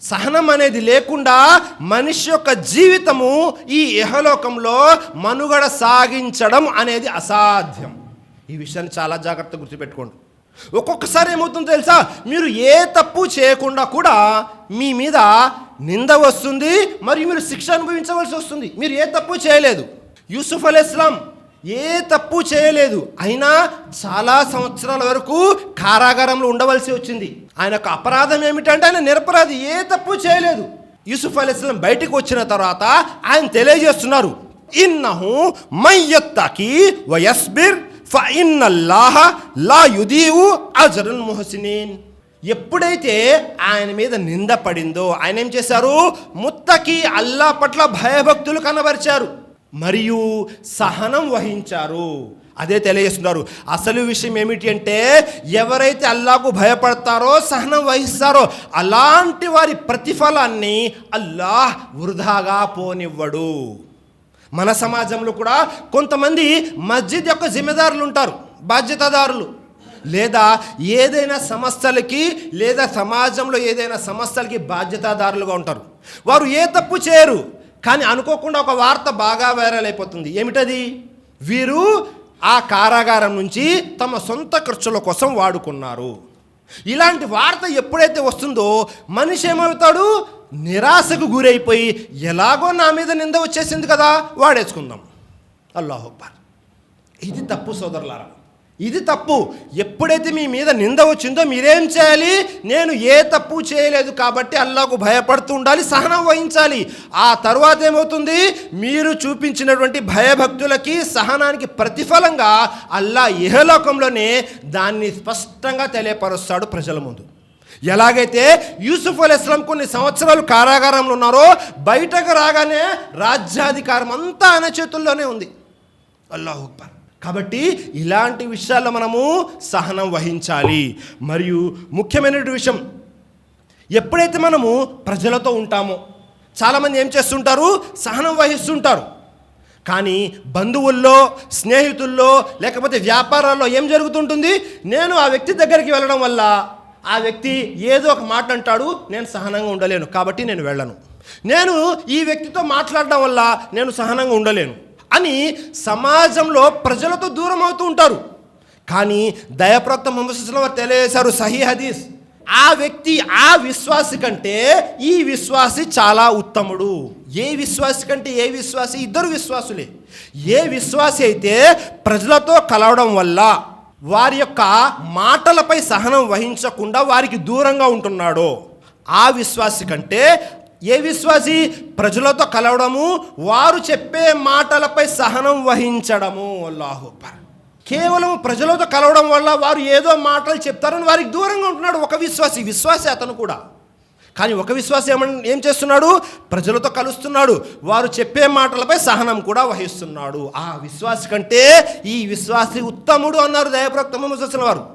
సహనం అనేది లేకుండా మనిషి యొక్క జీవితము ఈ ఇహలోకంలో మనుగడ సాగించడం అనేది అసాధ్యం. ఈ విషయాన్ని చాలా జాగ్రత్తగా గుర్తుపెట్టుకోండి. ఒక్కొక్కసారి ఏమవుతుందో తెలుసా? మీరు ఏ తప్పు చేయకుండా కూడా మీ మీద నింద వస్తుంది మరియు మీరు శిక్ష అనుభవించవలసి వస్తుంది. మీరు ఏ తప్పు చేయలేదు. యూసుఫ్ అలీ ఇస్లాం ఏ తప్పు చేయలేదు. అయినా చాలా సంవత్సరాల వరకు కారాగారంలో ఉండవలసి వచ్చింది. ఆయన యొక్క అపరాధం ఏమిటంటే ఆయన నిరపరాధి ఏ తప్పు చేయలేదు. యూసుఫ్ అలీ ఇస్లాం వచ్చిన తర్వాత ఆయన తెలియజేస్తున్నారు ఇన్నహు మయ్యత్తకి వయస్బిర్ ఫఇన్నల్లాహ లా యుదీవు అజరుల్ మొహసినీన్. ఎప్పుడైతే ఆయన మీద నింద పడిందో ఆయన ఏం చేశారు? ముత్తకి అల్లా పట్ల భయభక్తులు కనబరిచారు. మరియు సహనం వహించారు. అదే తెలియజేస్తున్నారు. అసలు విషయం ఏమిటి అంటే ఎవరైతే అల్లాకు భయపడతారో సహనం వహిస్తారో అలాంటి వారి ప్రతిఫలాన్ని అల్లాహ్ వృధాగా పోనివ్వడు. మన సమాజంలో కూడా కొంతమంది మస్జిద్ యొక్క జిమ్మెదారులు ఉంటారు బాధ్యతదారులు. లేదా ఏదైనా సమస్యలకి లేదా సమాజంలో ఏదైనా సమస్యలకి బాధ్యతాదారులుగా ఉంటారు. వారు ఏ తప్పు చేయరు. కానీ అనుకోకుండా ఒక వార్త బాగా వైరల్ అయిపోతుంది. ఏమిటది? వీరు ఆ కారాగారం నుంచి తమ సొంత ఖర్చుల కోసం వాడుకున్నారు. ఇలాంటి వార్త ఎప్పుడైతే వస్తుందో మనిషి ఏమవుతాడు? నిరాశకు గురైపోయి ఎలాగో నా మీద నింద వచ్చేసింది కదా వాడేసుకుందాం. అల్లాహ్ అక్బర్. ఇది తప్పు సోదరులారా. ఇది తప్పు. ఎప్పుడైతే మీ మీద నింద వచ్చిందో మీరేం చేయాలి? నేను ఏ తప్పు చేయలేదు కాబట్టి అల్లాకు భయపడుతూ ఉండాలి సహనం వహించాలి. ఆ తర్వాత ఏమవుతుంది? మీరు చూపించినటువంటి భయభక్తులకి సహనానికి ప్రతిఫలంగా అల్లా ఇహలోకంలోనే దాన్ని స్పష్టంగా తెలియపరుస్తాడు ప్రజల ముందు. ఎలాగైతే యూసుఫ్ అల్ ఇస్లాం కొన్ని సంవత్సరాలు కారాగారంలో ఉన్నారో బయటకు రాగానే రాజ్యాధికారం అంతా ఆయన చేతుల్లోనే ఉంది. అల్లాహ్ అక్బర్. కాబట్టి ఇలాంటి విషయాల్లో మనము సహనం వహించాలి. మరియు ముఖ్యమైన విషయం ఎప్పుడైతే మనము ప్రజలతో ఉంటామో చాలామంది ఏం చేస్తుంటారు? సహనం వహిస్తుంటారు. కానీ బంధువుల్లో స్నేహితుల్లో లేకపోతే వ్యాపారాల్లో ఏం జరుగుతుంటుంది? నేను ఆ వ్యక్తి దగ్గరికి వెళ్ళడం వల్ల ఆ వ్యక్తి ఏదో ఒక మాట అంటాడు నేను సహనంగా ఉండలేను కాబట్టి నేను వెళ్ళను. నేను ఈ వ్యక్తితో మాట్లాడడం వల్ల నేను సహనంగా ఉండలేను. అని సమాజంలో ప్రజలతో దూరం అవుతూ ఉంటారు. కానీ దయప్రక్త మొహమ్మద్ వారు తెలియజేశారు సహీ హదీస్. ఆ వ్యక్తి ఆ విశ్వాసి కంటే ఈ విశ్వాసి చాలా ఉత్తముడు. ఏ విశ్వాసి కంటే ఏ విశ్వాసి? ఇద్దరు విశ్వాసులే. ఏ విశ్వాసి అయితే ప్రజలతో కలవడం వల్ల వారి యొక్క మాటలపై సహనం వహించకుండా వారికి దూరంగా ఉంటున్నాడో ఆ విశ్వాసి కంటే ఏ విశ్వాసి ప్రజలతో కలవడము? వారు చెప్పే మాటలపై సహనం వహించడము. అల్లాహు కేవలం ప్రజలతో కలవడం వల్ల వారు ఏదో మాటలు చెప్తారని వారికి దూరంగా ఉంటున్నాడు ఒక విశ్వాసి విశ్వాసి అతను కూడా. కానీ ఒక విశ్వాసి ఏం చేస్తున్నాడు? ప్రజలతో కలుస్తున్నాడు. వారు చెప్పే మాటలపై సహనం కూడా వహిస్తున్నాడు. ఆ విశ్వాసి కంటే ఈ విశ్వాసి ఉత్తముడు అన్నారు దయప్రక్త ముసలిన వారు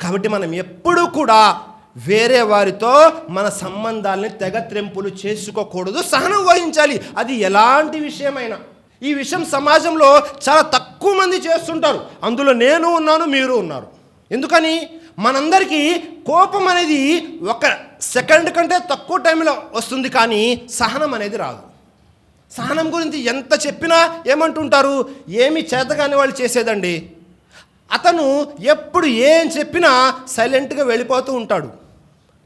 కాబట్టి మనం ఎప్పుడూ కూడా వేరే వారితో మన సంబంధాలని తెగత్రెంపులు చేసుకోకూడదు సహనం వహించాలి. అది ఎలాంటి విషయమైనా. ఈ విషయం సమాజంలో చాలా తక్కువ మంది చేస్తుంటారు. అందులో నేను ఉన్నాను మీరు ఉన్నారు. ఎందుకని? మనందరికీ కోపం అనేది ఒక సెకండ్ కంటే తక్కువ టైంలో వస్తుంది కానీ సహనం అనేది రాదు. సహనం గురించి ఎంత చెప్పినా ఏమంటుంటారు? ఏమి చేతగాని వాళ్ళు చేసేదండి. అతను ఎప్పుడు ఏం చెప్పినా సైలెంట్గా వెళ్ళిపోతూ ఉంటాడు.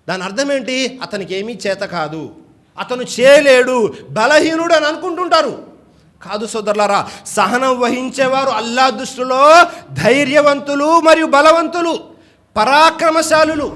దాని అర్థం ఏంటి అతనికి ఏమీ చేత కాదు. అతను చేయలేడు బలహీనుడు అని అనుకుంటుంటారు. కాదు సోదరులారా సహనం వహించేవారు అల్లా దృష్టిలో ధైర్యవంతులు మరియు బలవంతులు పరాక్రమశాలులు.